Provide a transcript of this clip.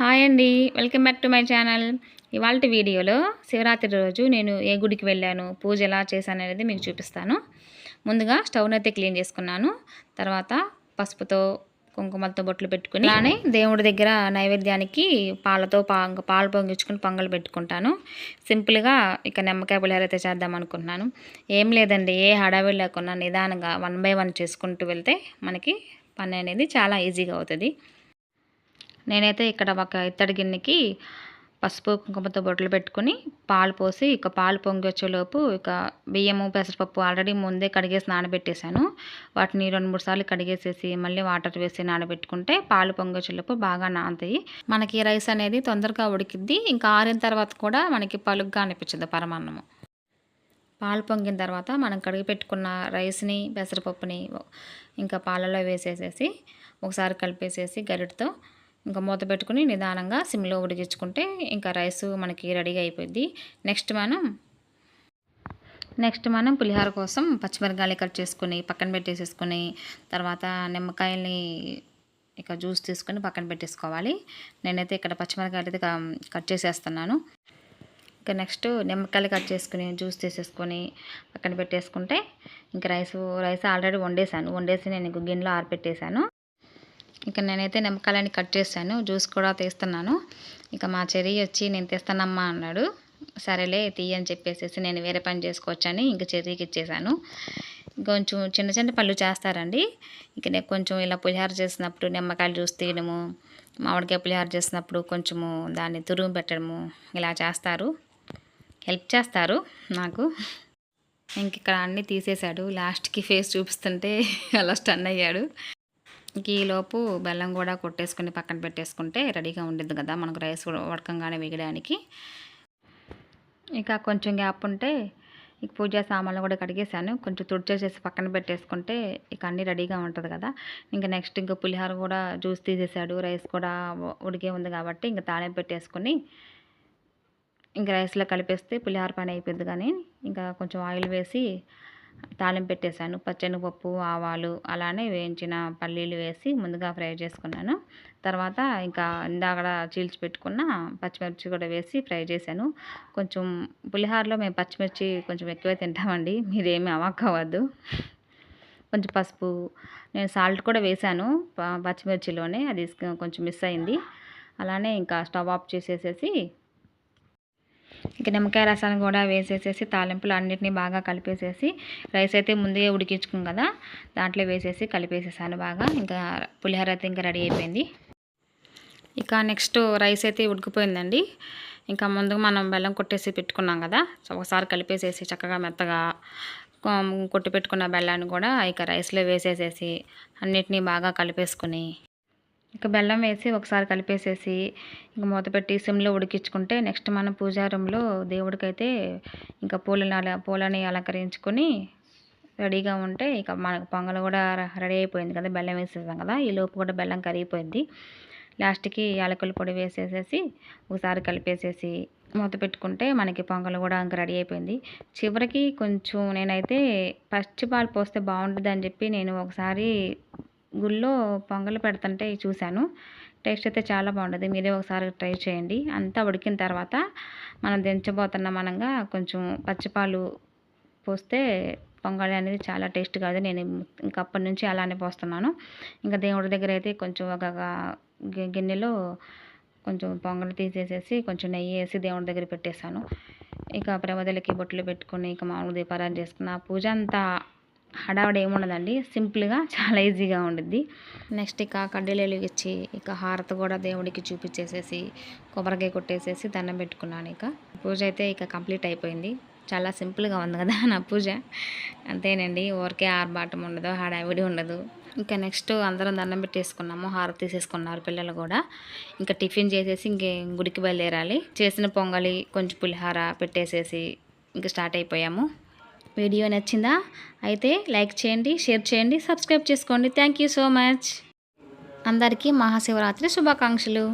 Hi అండి. Welcome back to my channel. ఇవాళ వీడియోలో శివరాత్రి రోజు నేను ఏ గుడికి వెళ్ళాను పూజ ఎలా చేశాను అనేది మీకు చూపిస్తాను. ముందుగా స్టవ్ని అయితే క్లీన్ చేసుకున్నాను. తర్వాత పసుపుతో కుంకుమలతో బొట్లు పెట్టుకుని అలానే దేవుడి దగ్గర నైవేద్యానికి పాలతో పా పాలు పొంగించుకుని పొంగలు పెట్టుకుంటాను. సింపుల్గా ఇక నిమ్మకాయ పులిహోర అయితే చేద్దాం అనుకుంటున్నాను. ఏం లేదండి ఏ హడావిడి లేకుండా నిదానంగా వన్ బై వన్ చేసుకుంటూ వెళ్తే మనకి పని అనేది చాలా ఈజీగా అవుతుంది. నేనైతే ఇక్కడ ఒక ఇత్తడి గిన్నెకి పసుపు కుంకుమతో బొట్టలు పెట్టుకుని పాలు పోసి ఇక పాలు పొంగి వచ్చేలోపు ఇక బియ్యము పెసరపప్పు ఆల్రెడీ ముందే కడిగేసి నానబెట్టేశాను. వాటిని రెండు మూడు సార్లు కడిగేసేసి మళ్ళీ వాటర్ వేసి నానబెట్టుకుంటే పాలు పొంగి వచ్చేలోపు బాగా నానతాయి. మనకి రైస్ అనేది తొందరగా ఉడికిద్ది. ఇంకా ఆరిన తర్వాత కూడా మనకి పలుగ్గా అనిపించదు పరమాన్నము. పాలు పొంగిన తర్వాత మనం కడిగి పెట్టుకున్న రైస్ని పెసరపప్పుని ఇంకా పాలలో వేసేసేసి ఒకసారి కలిపేసేసి గరిటతో ఇంకా మూత పెట్టుకుని నిదానంగా సిమ్లో ఉడికించుకుంటే ఇంకా రైస్ మనకి రెడీగా అయిపోయింది. నెక్స్ట్ మనం నెక్స్ట్ మనం పులిహోర కోసం పచ్చిమిరకాయలు కట్ చేసుకుని పక్కన పెట్టేసేసుకుని తర్వాత నిమ్మకాయల్ని ఇక జ్యూస్ తీసుకొని పక్కన పెట్టేసుకోవాలి. నేనైతే ఇక్కడ పచ్చిమిరకాయలు అయితే కట్ చేసేస్తున్నాను. ఇంకా నెక్స్ట్ నిమ్మకాయలు కట్ చేసుకుని జ్యూస్ తీసేసుకొని పక్కన పెట్టేసుకుంటే ఇంకా రైస్ రైస్ ఆల్రెడీ వండేసాను వండేసి నేను గిన్నెలో ఆరిపెట్టేశాను. ఇక నేనైతే నిమ్మకాయలని కట్ చేశాను. జ్యూస్ కూడా తీస్తున్నాను. ఇక మా చెరి వచ్చి నేను తీస్తానమ్మా అన్నాడు. సరేలే తీయని చెప్పేసి నేను వేరే పని చేసుకోవచ్చని ఇంక చెర్రీకి ఇచ్చేసాను కొంచెం చిన్న చిన్న పళ్ళు చేస్తారండి. ఇక నేను కొంచెం ఇలా పులిహార చేసినప్పుడు నిమ్మకాయలు జ్యూస్ తీయడము మామిడికాయ పులిహార చేసినప్పుడు కొంచెము దాన్ని తురుము పెట్టడము ఇలా చేస్తారు. హెల్ప్ చేస్తారు నాకు. ఇంక ఇక్కడ అన్నీ తీసేశాడు. లాస్ట్కి ఫేస్ చూపిస్తుంటే అలా స్టన్ అయ్యాడు. ఈలోపు బెల్లం కూడా కొట్టేసుకుని పక్కన పెట్టేసుకుంటే రెడీగా ఉండిద్ది కదా. మనకు రైస్ ఉడకంగానే వేయడానికి ఇక కొంచెం గ్యాప్ ఉంటే ఇక పూజా సామాన్లు కూడా కడిగేసాను కొంచెం తుడిచేసేసి పక్కన పెట్టేసుకుంటే ఇక అన్నీ రెడీగా ఉంటుంది కదా. ఇంకా నెక్స్ట్ ఇంకా పులిహోర కూడా జ్యూస్ తీసేసాడు రైస్ కూడా ఉడికే ఉంది కాబట్టి ఇంకా తాళింపు పెట్టేసుకుని ఇంకా రైస్లో కలిపేస్తే పులిహోర పని అయిపోయింది కానీ ఇంకా కొంచెం ఆయిల్ వేసి తాలింపు పెట్టేశాను. పచ్చెనగపప్పు ఆవాలు అలానే వేయించిన పల్లీలు వేసి ముందుగా ఫ్రై చేసుకున్నాను. తర్వాత ఇంకా ఇందాక చీల్చి పెట్టుకున్న పచ్చిమిర్చి కూడా వేసి ఫ్రై చేశాను. కొంచెం పులిహోరలో మేము పచ్చిమిర్చి కొంచెం ఎక్కువే తింటామండి. మీరేమి అవ్వక్కవద్దు కొంచెం పసుపు నేను సాల్ట్ కూడా వేశాను పచ్చిమిర్చిలోనే అది కొంచెం మిస్ అయింది. అలానే ఇంకా స్టవ్ ఆఫ్ చేసేసేసి ఇక నిమ్మకాయ రసాన్ని కూడా వేసేసేసి తాలింపులు అన్నిటిని బాగా కలిపేసేసి రైస్ అయితే ముందే ఉడికించుకుం కదా దాంట్లో వేసేసి కలిపేసేసాను బాగా. ఇంకా పులిహోర అయితే ఇంకా రెడీ అయిపోయింది. ఇక నెక్స్ట్ రైస్ అయితే ఉడికిపోయిందండి. ఇంకా ముందుగా మనం బెల్లం కొట్టేసి పెట్టుకున్నాం కదా ఒకసారి కలిపేసేసి చక్కగా మెత్తగా కొట్టి పెట్టుకున్న బెల్లాన్ని కూడా ఇక రైస్లో వేసేసేసి అన్నిటినీ బాగా కలిపేసుకుని ఇక బెల్లం వేసి ఒకసారి కలిపేసేసి ఇంక మూత పెట్టి సిమ్లో ఉడికించుకుంటే నెక్స్ట్ మనం పూజారంలో దేవుడికైతే ఇంకా పూలని పూలని అలంకరించుకొని రెడీగా ఉంటే ఇక మనకు పొంగల్ కూడా రెడీ అయిపోయింది కదా బెల్లం వేసేసాం కదా ఈ లోపు కూడా బెల్లం కరిగిపోయింది. లాస్ట్కి యాలకుల పొడి వేసేసేసి ఒకసారి కలిపేసేసి మూత పెట్టుకుంటే మనకి పొంగల్ కూడా ఇంకా రెడీ అయిపోయింది. చివరికి కొంచెం నేనైతే పచ్చి పాలు పోస్తే బాగుంటుంది అని చెప్పి నేను ఒకసారి గుళ్ళో పొంగలు పెడుతుంటే చూశాను. టేస్ట్ అయితే చాలా బాగుంటుంది మీరే ఒకసారి ట్రై చేయండి. అంతా ఉడికిన తర్వాత మనం దించబోతున్న మనంగా కొంచెం పచ్చిపాలు పోస్తే పొంగలి అనేది చాలా టేస్ట్ కాదు నేను ఇంకా అప్పటి నుంచి అలానే పోస్తున్నాను. ఇంకా దేవుడి దగ్గర అయితే కొంచెం ఒక గిన్నెలో కొంచెం పొంగలి తీసేసేసి కొంచెం నెయ్యి వేసి దేవుడి దగ్గర పెట్టేశాను. ఇక ప్రమదలకి బొట్లు పెట్టుకొని ఇక మామూలు దీపారాధన చేసుకున్న పూజ అంతా హడావిడ ఏముండదండి సింపుల్గా చాలా ఈజీగా ఉండిద్ది. నెక్స్ట్ ఇక కడ్డీలు ఇచ్చి ఇక హారత కూడా దేవుడికి చూపించేసేసి కొబ్బరికాయ కొట్టేసేసి దండం పెట్టుకున్నాను ఇక. పూజ అయితే ఇక కంప్లీట్ అయిపోయింది. చాలా సింపుల్గా ఉంది కదా నా పూజ. అంతేనండి. ఊరికే ఆర్బాటం ఉండదు హడావిడి ఉండదు. ఇంకా నెక్స్ట్ అందరం దండం పెట్టేసుకున్నాము హారత తీసేసుకున్నారు పిల్లలు కూడా. ఇంకా టిఫిన్ చేసేసి ఇంకే గుడికి బయలుదేరాలి. చేసిన పొంగలి కొంచెం పులిహార పెట్టేసేసి ఇంకా స్టార్ట్ అయిపోయాము. వీడియో నచ్చిందా? అయితే లైక్ చేయండి షేర్ చేయండి సబ్స్క్రైబ్ చేసుకోండి. Thank you so much. అందరికీ మహాశివరాత్రి శుభాకాంక్షలు.